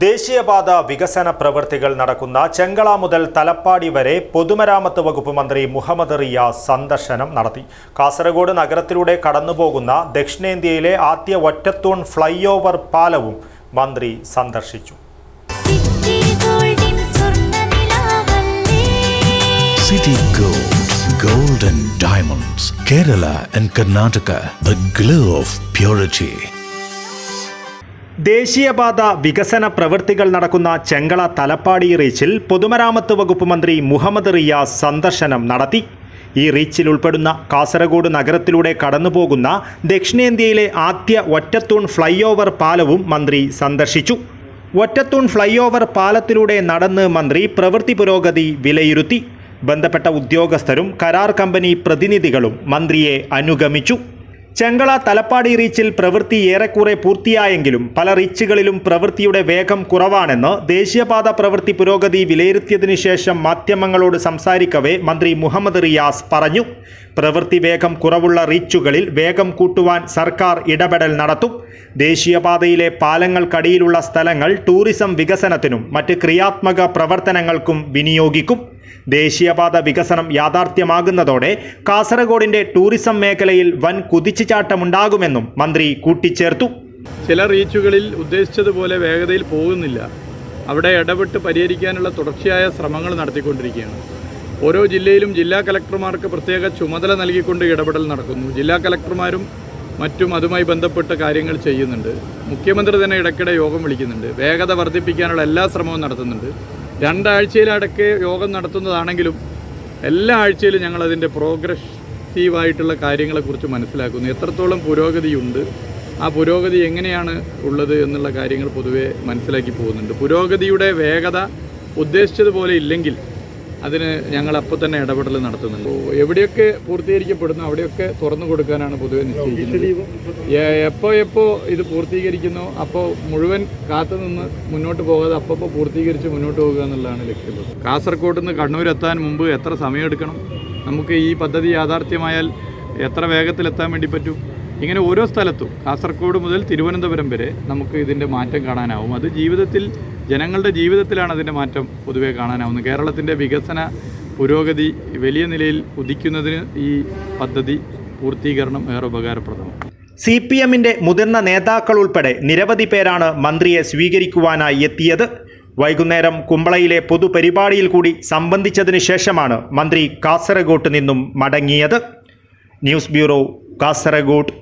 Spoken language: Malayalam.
ദേശീയപാത വികസന പ്രവൃത്തികൾ നടക്കുന്ന ചെങ്കള മുതൽ തലപ്പാടി വരെ പൊതുമരാമത്ത് വകുപ്പ് മന്ത്രി മുഹമ്മദ് റിയാസ് സന്ദർശനം നടത്തി. കാസർഗോഡ് നഗരത്തിലൂടെ കടന്നുപോകുന്ന ദക്ഷിണേന്ത്യയിലെ ആദ്യ ഒറ്റത്തൂൺ ഫ്ലൈ ഓവർ പാലവും മന്ത്രി സന്ദർശിച്ചു. City Gold, Gold and Diamonds, Kerala and Karnataka, the glow of purity. ദേശീയപാത വികസന പ്രവൃത്തികൾ നടക്കുന്ന ചെങ്കള തലപ്പാടി റീച്ചിൽ പൊതുമരാമത്ത് വകുപ്പ് മന്ത്രി മുഹമ്മദ് റിയാസ് സന്ദർശനം നടത്തി. ഈ റീച്ചിൽ ഉൾപ്പെടുന്ന കാസർഗോഡ് നഗരത്തിലൂടെ കടന്നുപോകുന്ന ദക്ഷിണേന്ത്യയിലെ ആദ്യ ഒറ്റത്തൂൺ ഫ്ലൈ ഓവർ പാലവും മന്ത്രി സന്ദർശിച്ചു. ഒറ്റത്തൂൺ ഫ്ലൈ ഓവർ പാലത്തിലൂടെ നടന്ന് മന്ത്രി പ്രവൃത്തി പുരോഗതി വിലയിരുത്തി. ബന്ധപ്പെട്ട ഉദ്യോഗസ്ഥരും കരാർ കമ്പനി പ്രതിനിധികളും മന്ത്രിയെ അനുഗമിച്ചു. ചെങ്കള തലപ്പാടി റീച്ചിൽ പ്രവൃത്തി ഏറെക്കുറെ പൂർത്തിയായെങ്കിലും പല റീച്ചുകളിലും പ്രവൃത്തിയുടെ വേഗം കുറവാണെന്ന് ദേശീയപാത പ്രവൃത്തി പുരോഗതി വിലയിരുത്തിയതിനു ശേഷം മാധ്യമങ്ങളോട് സംസാരിക്കവേ മന്ത്രി മുഹമ്മദ് റിയാസ് പറഞ്ഞു. പ്രവൃത്തി വേഗം കുറവുള്ള റീച്ചുകളിൽ വേഗം കൂട്ടുവാൻ സർക്കാർ ഇടപെടൽ നടത്തും. ദേശീയപാതയിലെ പാലങ്ങൾക്കടിയിലുള്ള സ്ഥലങ്ങൾ ടൂറിസം വികസനത്തിനും മറ്റ് ക്രിയാത്മക പ്രവർത്തനങ്ങൾക്കും വിനിയോഗിക്കും. ദേശീയപാത വികസനം യാഥാർത്ഥ്യമാകുന്നതോടെ കാസർഗോഡിന്റെ ടൂറിസം മേഖലയിൽ വൻ കുതിച്ചുചാട്ടമുണ്ടാകുമെന്നും മന്ത്രി കൂട്ടിച്ചേർത്തു. ചില റീച്ചുകളിൽ ഉദ്ദേശിച്ചതുപോലെ വേഗതയിൽ പോകുന്നില്ല. അവിടെ ഇടപെട്ട് പരിഹരിക്കാനുള്ള തുടർച്ചയായ ശ്രമങ്ങൾ നടത്തിക്കൊണ്ടിരിക്കുകയാണ്. ഓരോ ജില്ലയിലും ജില്ലാ കലക്ടർമാർക്ക് പ്രത്യേക ചുമതല നൽകിക്കൊണ്ട് ഇടപെടൽ നടക്കുന്നു. ജില്ലാ കലക്ടർമാരും മറ്റും അതുമായി ബന്ധപ്പെട്ട കാര്യങ്ങൾ ചെയ്യുന്നുണ്ട്. മുഖ്യമന്ത്രി തന്നെ ഇടയ്ക്കിടെ യോഗം വിളിക്കുന്നുണ്ട്. വേഗത വർദ്ധിപ്പിക്കാനുള്ള എല്ലാ ശ്രമവും നടത്തുന്നുണ്ട്. രണ്ടാഴ്ചയിലടക്ക് യോഗം നടത്തുന്നതാണെങ്കിലും എല്ലാ ആഴ്ചയിലും ഞങ്ങൾ അതിന്റെ പ്രോഗ്രസീവായിട്ടുള്ള കാര്യങ്ങളെക്കുറിച്ച് മനസ്സിലാക്കുന്നു. എത്രത്തോളം പുരോഗതിയുണ്ട് ആ പുരോഗതി എങ്ങനെയാണ് ഉള്ളത് എന്നുള്ള കാര്യങ്ങൾ പൊതുവെ മനസ്സിലാക്കി പോകുന്നുണ്ട്. പുരോഗതിയുടെ വേഗത ഉദ്ദേശിച്ചതുപോലെ ഇല്ലെങ്കിൽ അതിന് ഞങ്ങൾ അപ്പോൾ തന്നെ ഇടപെടൽ നടത്തുന്നുണ്ട്. എവിടെയൊക്കെ പൂർത്തീകരിക്കപ്പെടുന്നു അവിടെയൊക്കെ തുറന്നു കൊടുക്കാനാണ് പൊതുവെ നിശ്ചയിക്കുന്നത്. എപ്പോൾ എപ്പോ എപ്പോ ഇത് പൂർത്തീകരിക്കുന്നു അപ്പോൾ മുഴുവൻ കാത്തു നിന്ന് മുന്നോട്ട് പോകാതെ അപ്പോൾ പൂർത്തീകരിച്ച് മുന്നോട്ട് പോകുക എന്നുള്ളതാണ് ലക്ഷ്യം. കാസർഗോഡ് നിന്ന് കണ്ണൂർ എത്താൻ മുമ്പ് എത്ര സമയമെടുക്കണം? നമുക്ക് ഈ പദ്ധതി യാഥാർത്ഥ്യമായാൽ എത്ര വേഗത്തിലെത്താൻ വേണ്ടി പറ്റും? ഇങ്ങനെ ഓരോ സ്ഥലത്തും കാസർഗോഡ് മുതൽ തിരുവനന്തപുരം വരെ നമുക്ക് ഇതിന്റെ മാറ്റം കാണാനാവും. അത് ജീവിതത്തിൽ ജനങ്ങളുടെ ജീവിതത്തിലാണ് അതിന്റെ മാറ്റം പൊതുവെ കാണാനാവുന്നത്. കേരളത്തിന്റെ വികസന പുരോഗതി വലിയ നിലയിൽ ഉദിക്കുന്നതിന് ഈ പദ്ധതി പൂർത്തീകരണം ഏറെ ഉപകാരപ്രദമാണ്. സി പി എമ്മിന്റെ മുതിർന്ന നേതാക്കൾ ഉൾപ്പെടെ നിരവധി പേരാണ് മന്ത്രിയെ സ്വീകരിക്കുവാനായി എത്തിയത്. വൈകുന്നേരം കുമ്പളയിലെ പൊതുപരിപാടിയിൽ കൂടി സംബന്ധിച്ചതിന് ശേഷമാണ് മന്ത്രി കാസർഗോട്ട് നിന്നും മടങ്ങിയത്. News bureau Kasaragod